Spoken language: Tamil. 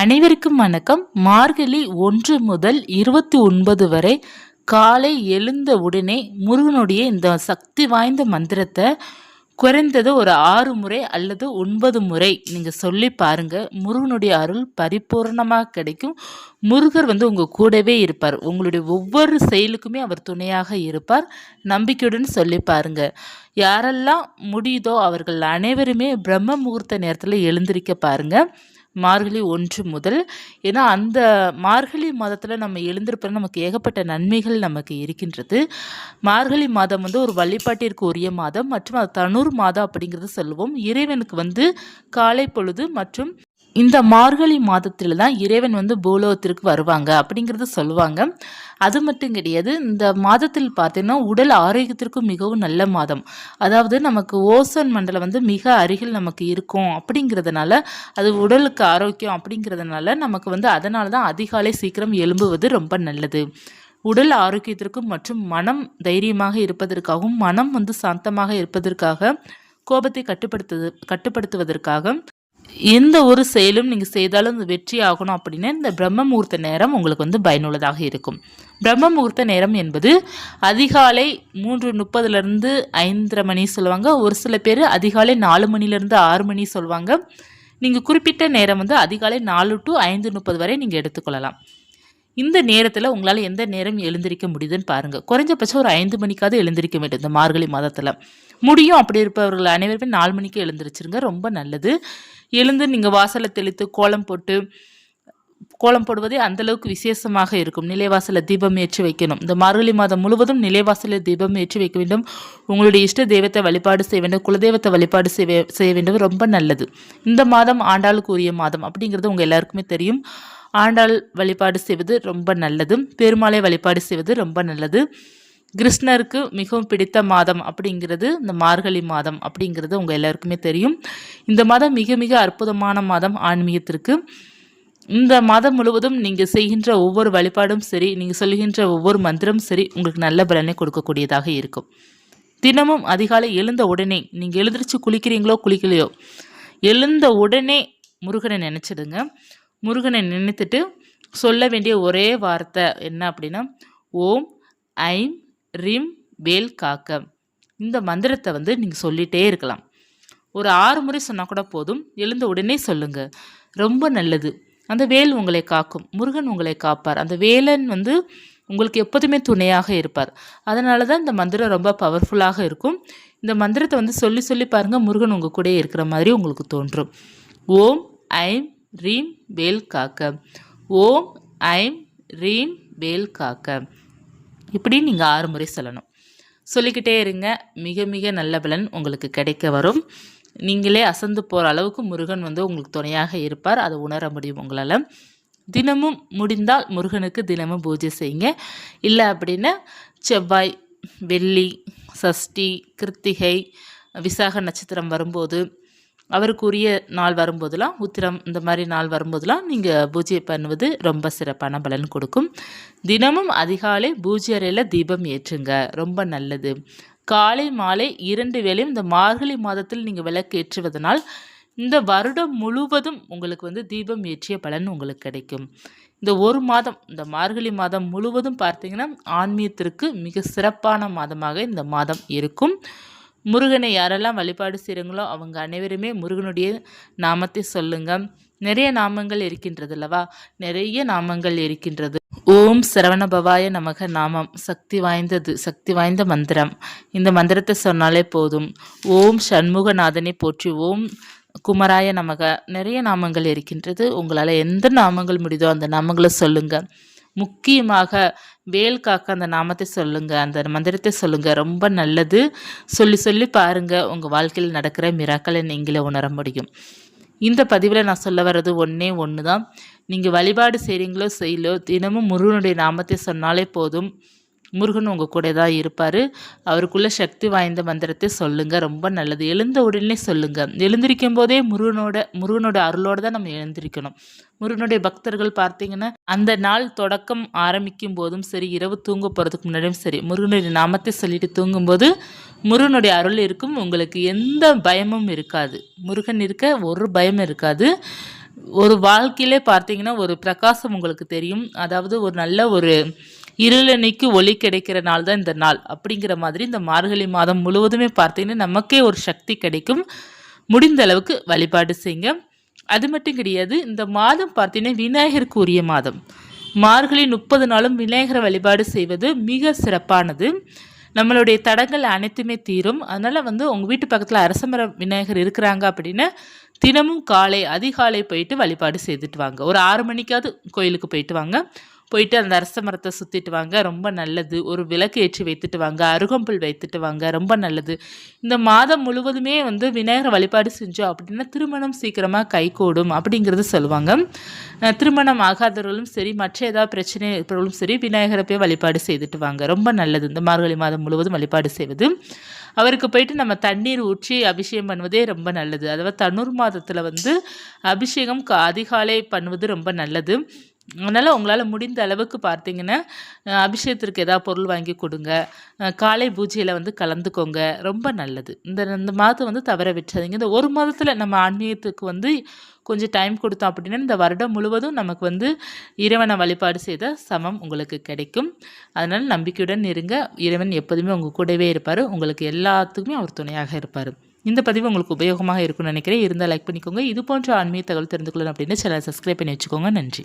அனைவருக்கும் வணக்கம். மார்கழி ஒன்று முதல் இருபத்தி ஒன்பது வரை காலை எழுந்த உடனே முருகனுடைய இந்த சக்தி வாய்ந்த மந்திரத்தை குறைந்தது ஒரு ஆறு முறை அல்லது ஒன்பது முறை நீங்கள் சொல்லி பாருங்க. முருகனுடைய அருள் பரிபூர்ணமாக கிடைக்கும். முருகர் வந்து உங்கள் கூடவே இருப்பார். உங்களுடைய ஒவ்வொரு செயலுக்குமே அவர் துணையாக இருப்பார். நம்பிக்கையுடன் சொல்லி பாருங்க. யாரெல்லாம் முடியுதோ அவர்கள் அனைவருமே பிரம்ம முகூர்த்த நேரத்தில் எழுந்திருக்க பாருங்கள் மார்கழி ஒன்று முதல். ஏன்னா அந்த மார்கழி மாதத்தில் நம்ம எழுந்திருப்பது நமக்கு ஏகப்பட்ட நன்மைகள் நமக்கு இருக்கின்றது. மார்கழி மாதம் வந்து ஒரு வழிபாட்டிற்கு உரிய மாதம் மற்றும் அது தனூர் மாதம் அப்படிங்கிறது சொல்லுவோம். இறைவனுக்கு வந்து காலை பொழுது மற்றும் இந்த மார்கழி மாதத்தில் தான் இறைவன் வந்து பூலோகத்திற்கு வருவாங்க அப்படிங்கிறது சொல்லுவாங்க. அது மட்டும் கிடையாது இந்த மாதத்தில் பார்த்தீங்கன்னா உடல் ஆரோக்கியத்திற்கும் மிகவும் நல்ல மாதம். அதாவது நமக்கு ஓசோன் மண்டலம் வந்து மிக அருகில் நமக்கு இருக்கும் அப்படிங்கிறதுனால அது உடலுக்கு ஆரோக்கியம் அப்படிங்கிறதுனால நமக்கு வந்து அதனால தான் அதிகாலை சீக்கிரம் எழும்புவது ரொம்ப நல்லது. உடல் ஆரோக்கியத்திற்கும் மற்றும் மனம் தைரியமாக இருப்பதற்காகவும் மனம் வந்து சாந்தமாக இருப்பதற்காக கோபத்தை கட்டுப்படுத்து கட்டுப்படுத்துவதற்காக எந்த ஒரு செயலும் நீங்கள் செய்தாலும் அது வெற்றி ஆகணும் அப்படின்னா இந்த பிரம்ம முகூர்த்த நேரம் உங்களுக்கு வந்து பயனுள்ளதாக இருக்கும். பிரம்ம முகூர்த்த நேரம் என்பது அதிகாலை மூன்று முப்பதுலேருந்து ஐந்தரை மணி சொல்லுவாங்க. ஒரு சில பேர் அதிகாலை நாலு மணிலேருந்து ஆறு மணி சொல்லுவாங்க. நீங்கள் குறிப்பிட்ட நேரம் வந்து அதிகாலை நாலு டு ஐந்து முப்பது வரை நீங்கள் எடுத்துக்கொள்ளலாம். இந்த நேரத்தில் உங்களால் எந்த நேரம் எழுந்திருக்க முடியுதுன்னு பாருங்கள் குறைஞ்சபட்சம் ஒரு ஐந்து மணிக்காவது எழுந்திருக்க வேண்டும் இந்த மார்கழி மாதத்தில். முடியும் அப்படி இருப்பவர்கள் அனைவருமே நாலு மணிக்கு எழுந்திரிச்சிருங்க ரொம்ப நல்லது. எழுந்து நீங்கள் வாசலை தெளித்து கோலம் போட்டு கோலம் போடுவதே அந்தளவுக்கு விசேஷமாக இருக்கும். நிலைவாசலில் தீபம் ஏற்றி வைக்கணும். இந்த மார்கழி மாதம் முழுவதும் நிலைவாசலில் தீபம் ஏற்றி வைக்க வேண்டும். உங்களுடைய இஷ்ட தெய்வத்தை வழிபாடு செய்ய வேண்டும். குலதெய்வத்தை வழிபாடு செய்ய செய்ய வேண்டும். ரொம்ப நல்லது. இந்த மாதம் ஆண்டாளுக்கு உரிய மாதம். அப்படிங்கிறது உங்கள் எல்லாருக்குமே தெரியும். ஆண்டாள் வழிபாடு செய்வது ரொம்ப நல்லது. பெருமாளை வழிபாடு செய்வது ரொம்ப நல்லது. கிருஷ்ணருக்கு மிகவும் பிடித்த மாதம் அப்படிங்கிறது இந்த மார்கழி மாதம் அப்படிங்கிறது உங்கள் எல்லாருக்குமே தெரியும். இந்த மாதம் மிக மிக அற்புதமான மாதம் ஆன்மீகத்திற்கு. இந்த மாதம் முழுவதும் நீங்கள் செய்கின்ற ஒவ்வொரு வழிபாடும் சரி நீங்கள் சொல்கின்ற ஒவ்வொரு மந்திரம் சரி உங்களுக்கு நல்ல பலனை கொடுக்கக்கூடியதாக இருக்கும். தினமும் அதிகாலை எழுந்த உடனே நீங்கள் எழுந்திரிச்சு குளிக்கிறீங்களோ குளிக்கலையோ எழுந்த உடனே முருகனை நினச்சிடுங்க. முருகனை நினைத்துட்டு சொல்ல வேண்டிய ஒரே வார்த்தை என்ன அப்படின்னா ஓம் ஐம் ரிம் வேல் காக்க. இந்த மந்திரத்தை வந்து நீங்கள் சொல்லிகிட்டே இருக்கலாம். ஒரு ஆறு முறை சொன்னால் கூட போதும். எழுந்த உடனே சொல்லுங்கள் ரொம்ப நல்லது. அந்த வேல் உங்களை காக்கும். முருகன் உங்களை காப்பார். அந்த வேலன் வந்து உங்களுக்கு எப்போதுமே துணையாக இருப்பார். அதனால தான் இந்த மந்திரம் ரொம்ப பவர்ஃபுல்லாக இருக்கும். இந்த மந்திரத்தை வந்து சொல்லி சொல்லி பாருங்கள் முருகன் உங்கள் கூட இருக்கிற மாதிரி உங்களுக்கு தோன்றும். ஓம் ஐம் ரீம் வேல் காக்க. ஓம் ஐம் ரீம் வேல் காக்க. இப்படி நீங்கள் ஆறு முறை சொல்லணும். சொல்லிக்கிட்டே இருங்க. மிக மிக நல்ல பலன் உங்களுக்கு கிடைக்க வரும். நீங்களே அசந்து போகிற அளவுக்கு முருகன் வந்து உங்களுக்கு துணையாக இருப்பார். அதை உணர முடியும் உங்களால். தினமும் முடிந்தால் முருகனுக்கு தினமும் பூஜை செய்யுங்க. இல்லை அப்படின்னா செவ்வாய் வெள்ளி சஷ்டி கிருத்திகை விசாக நட்சத்திரம் வரும்போது அவருக்குரிய நாள் வரும்போதெல்லாம் உத்திரம் இந்த மாதிரி நாள் வரும்போதெல்லாம் நீங்கள் பூஜை பண்ணுவது ரொம்ப சிறப்பான பலன் கொடுக்கும். தினமும் அதிகாலை பூஜை அறையில் தீபம் ஏற்றுங்க. ரொம்ப நல்லது. காலை மாலை இரண்டு வேளையும் இந்த மார்கழி மாதத்தில் நீங்கள் விளக்கு ஏற்றுவதனால் இந்த வருடம் முழுவதும் உங்களுக்கு வந்து தீபம் ஏற்றிய பலன் உங்களுக்கு கிடைக்கும். இந்த ஒரு மாதம் இந்த மார்கழி மாதம் முழுவதும் பார்த்தீங்கன்னா ஆன்மீகத்திற்கு மிக சிறப்பான மாதமாக இந்த மாதம் இருக்கும். முருகனை யாரெல்லாம் வழிபாடு செய்கிறீங்களோ அவங்க அனைவருமே முருகனுடைய நாமத்தை சொல்லுங்கள் நிறைய நாமங்கள் இருக்கின்றது அல்லவா? நிறைய நாமங்கள் இருக்கின்றது. ஓம் சரவணபவாய நமக நாமம். சக்தி வாய்ந்தது சக்தி வாய்ந்த மந்திரம். இந்த மந்திரத்தை சொன்னாலே போதும். ஓம் சண்முகநாதனை போற்றி ஓம் குமராய நமக. நிறைய நாமங்கள் இருக்கின்றது. உங்களால் எந்த நாமங்கள் முடியுதோ அந்த நாமங்களை சொல்லுங்கள் முக்கியமாக வேல் காக்க அந்த நாமத்தை சொல்லுங்கள் அந்த மந்திரத்தை சொல்லுங்கள் ரொம்ப நல்லது. சொல்லி சொல்லி பாருங்கள் உங்கள் வாழ்க்கையில் நடக்கிற மிராக்களை நீங்களே உணர முடியும். இந்த பதிவில் நான் சொல்ல வர்றது ஒன்றே ஒன்று தான் நீங்கள் வழிபாடு செய்கிறீங்களோ செய்யலோ தினமும் முருகனுடைய நாமத்தை சொன்னாலே போதும். முருகன் உங்கள் கூட தான் இருப்பார். அவருக்குள்ளே சக்தி வாய்ந்த மந்திரத்தை சொல்லுங்கள் ரொம்ப நல்லது. எழுந்த உடனே சொல்லுங்கள் எழுந்திருக்கும் போதே முருகனோட முருகனோட அருளோடு தான் நம்ம எழுந்திருக்கணும். முருகனுடைய பக்தர்கள் பார்த்தீங்கன்னா அந்த நாள் தொடக்கம் ஆரம்பிக்கும் போதும் சரி இரவு தூங்க போகிறதுக்கு முன்னாடியும் சரி முருகனுடைய நாமத்தை சொல்லிட்டு தூங்கும்போது முருகனுடைய அருள் இருக்கும். உங்களுக்கு எந்த பயமும் இருக்காது. முருகன் இருக்க ஒரு பயம் இருக்காது. ஒரு வாழ்க்கையிலே பார்த்தீங்கன்னா ஒரு பிரகாசம் உங்களுக்கு தெரியும். அதாவது ஒரு நல்ல ஒரு இருளனைக்கு ஒளி கிடைக்கிற நாள் தான் இந்த நாள். அப்படிங்கிற மாதிரி இந்த மார்கழி மாதம் முழுவதுமே பார்த்தீங்கன்னா நமக்கே ஒரு சக்தி கிடைக்கும். முடிந்த அளவுக்கு வழிபாடு செய்யுங்க. அது மட்டும் கிடையாது இந்த மாதம் பார்த்தீங்கன்னா விநாயகருக்கு உரிய மாதம். மார்கழி முப்பது நாளும் விநாயகரை வழிபாடு செய்வது மிக சிறப்பானது. நம்மளுடைய தடங்கள் அனைத்துமே தீரும். அதனால் வந்து உங்கள் வீட்டு பக்கத்தில் அரசமர விநாயகர் இருக்கிறாங்க அப்படின்னா தினமும் காலை அதிகாலை போயிட்டு வழிபாடு செய்துட்டு வாங்க. ஒரு ஆறு மணிக்காவது கோயிலுக்கு போயிட்டு வாங்க. போயிட்டு அந்த அரச மரத்தை சுற்றிட்டு வாங்க ரொம்ப நல்லது. ஒரு விளக்கு ஏற்றி வைத்துட்டு வாங்க அருகம்புல் வைத்துட்டு வாங்க ரொம்ப நல்லது. இந்த மாதம் முழுவதுமே வந்து விநாயகர் வழிபாடு செஞ்சோம் அப்படின்னா திருமணம் சீக்கிரமாக கைகூடும் அப்படிங்கிறது சொல்லுவாங்க. திருமணம் ஆகாதவர்களும் சரி மற்ற ஏதாவது பிரச்சனை இருப்பவர்களும் சரி விநாயகரை போய் வழிபாடு செய்துட்டு வாங்க. ரொம்ப நல்லது. இந்த மார்கழி மாதம் முழுவதும் வழிபாடு செய்வது. அவருக்கு போயிட்டு நம்ம தண்ணீர் ஊற்றி அபிஷேகம் பண்ணுவதே ரொம்ப நல்லது. அதாவது தண்ணூர் மாதத்தில் வந்து அபிஷேகம் கா- அதிகாலை பண்ணுவது ரொம்ப நல்லது. அதனால் உங்களால் முடிந்த அளவுக்கு பார்த்தீங்கன்னா அபிஷேகத்திற்கு ஏதாவது பொருள் வாங்கி கொடுங்க. காலை பூஜையில் வந்து கலந்துக்கோங்க. ரொம்ப நல்லது. இந்த இந்த மாதத்தை வந்து தவற விட்டுறாதீங்க. இந்த ஒரு மாதத்தில் நம்ம ஆன்மீகத்துக்கு வந்து கொஞ்சம் டைம் கொடுத்தோம் அப்படின்னா இந்த வருடம் முழுவதும் நமக்கு வந்து இறைவனை வழிபாடு செய்த சமம் உங்களுக்கு கிடைக்கும். அதனால் நம்பிக்கையுடன் இருங்க. இறைவன் எப்போதுமே உங்கள் கூடவே இருப்பார். உங்களுக்கு எல்லாத்துக்குமே அவர் துணையாக இருப்பார். இந்த பதிவு உங்களுக்கு உபயோகமாக இருக்கும்னு நினைக்கிறேன். இருந்தால் லைக் பண்ணிக்கோங்க. இது போன்ற ஆன்மீக தகவல் தெரிந்து கொள்ளணும் அப்படின்னு சேனல் சப்ஸ்கிரைப் பண்ணி வச்சுக்கோங்க. நன்றி.